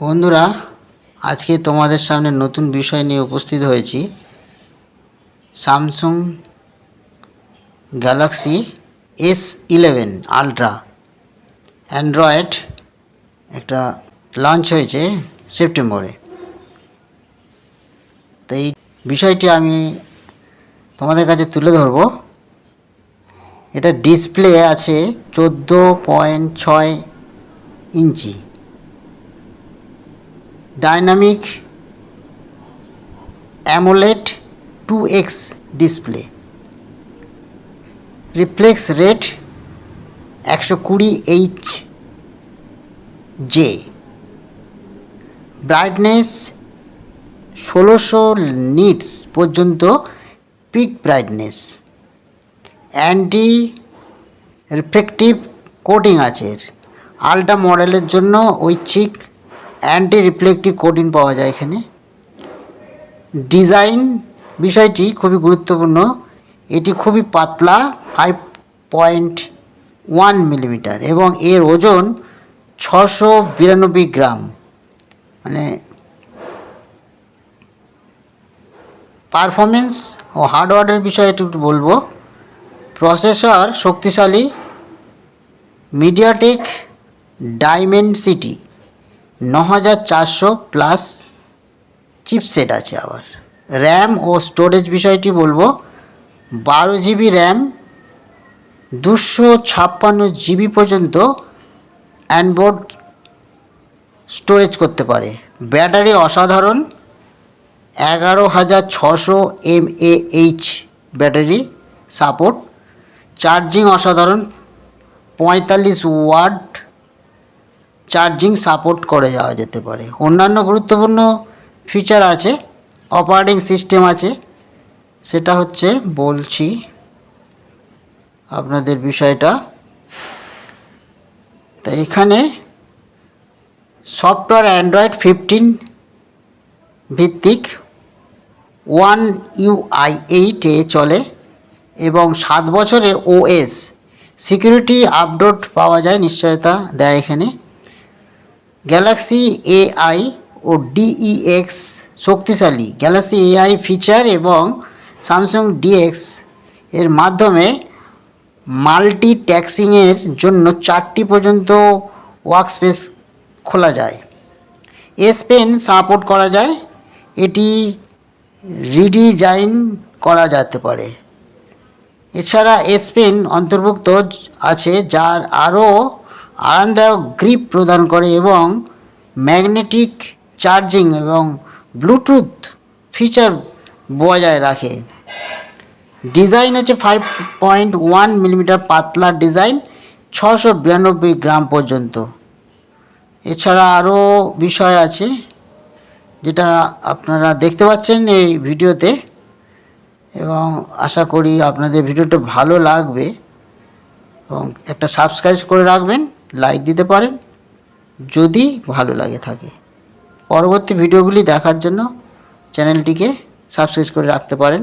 বন্ধুরা, আজকে তোমাদের সামনে নতুন বিষয় নিয়ে উপস্থিত হয়েছি। Samsung Galaxy S eleven ultra android একটা লঞ্চ হয়েছে সেপ্টেম্বরে তো এই বিষয়টি আমি তোমাদের কাছে তুলে ধরবো। এটা ডিসপ্লে আছে চোদ্দ পয়েন্ট ছয় inch. Dynamic AMOLED two X display. Reflex rate একশো কুড়ি এইচ জে। ব্রাইটনেস ষোলোশো নিটস পর্যন্ত peak brightness. Anti reflective coating আছে। আলট্রা মডেলের জন্য ঐচ্ছিক অ্যান্টি রিফ্লেকটিভ কোটিং পাওয়া যায় এখানে। ডিজাইন বিষয়টি খুবই গুরুত্বপূর্ণ। এটি খুবই পাতলা ফাইভ পয়েন্ট ওয়ান মিলিমিটার এবং এর ওজন ছশো বিরানব্বই গ্রাম। মানে পারফরমেন্স ও হার্ডওয়্যারের বিষয়ে একটু একটু বলব। প্রসেসর শক্তিশালী মিডিয়াটেক ডাইমেনসিটি ন হাজার চারশো প্লাস চিপসেট আছে আবার। র্যাম ও স্টোরেজ বিষয়টি বলব, বারো জিবি র্যাম দুশো ছাপ্পান্ন জিবি পর্যন্ত অ্যান্ডবোর্ড স্টোরেজ করতে পারে। ব্যাটারি অসাধারণ, এগারো হাজার ছশো M H battery support charging অসাধারণ, পঁয়তাল্লিশ ওয়াট চার্জিং সাপোর্ট করে যাওয়া যেতে পারে। অন্যান্য গুরুত্বপূর্ণ ফিচার আছে অপারেটিং সিস্টেম আছে, সেটা হচ্ছে বলছি আপনাদের বিষয়টা। তা এখানে সফটওয়্যার অ্যান্ড্রয়েড ফিফটিন ভিত্তিক ওয়ান ইউআই এইটে চলে এবং সাত বছরে ওএস সিকিউরিটি আপডেট পাওয়া যায়, নিশ্চয়তা দেয় এখানে। গ্যালাক্সি এআই ও ডিইএক্স শক্তিশালী। গ্যালাক্সি এআই ফিচার এবং স্যামসাং ডিএক্স এর মাধ্যমে মাল্টি ট্যাক্সিংয়ের জন্য চারটি পর্যন্ত ওয়ার্কস্পেস খোলা যায়। এস পেন সাপোর্ট করা যায়। এটি রিডিজাইন করা যেতে পারে। এছাড়া এস পেন অন্তর্ভুক্ত আছে, যার আরও আরামদায়ক গ্রিপ প্রদান করে এবং ম্যাগনেটিক চার্জিং এবং ব্লুটুথ ফিচার বজায় রাখে। ডিজাইন হচ্ছে ফাইভ পয়েন্ট ওয়ান মিলিমিটার পাতলা ডিজাইন ছশো বিরানব্বই গ্রাম পর্যন্ত। এছাড়া আরও বিষয় আছে যেটা আপনারা দেখতে পাচ্ছেন এই ভিডিওতে এবং আশা করি আপনাদের ভিডিওটা ভালো লাগবে এবং একটা সাবস্ক্রাইব করে রাখবেন। লাইক দিতে পারেন যদি ভালো লাগে থাকে। পরবর্তী ভিডিওগুলি দেখার জন্য চ্যানেলটিকে সাবস্ক্রাইব করে রাখতে পারেন।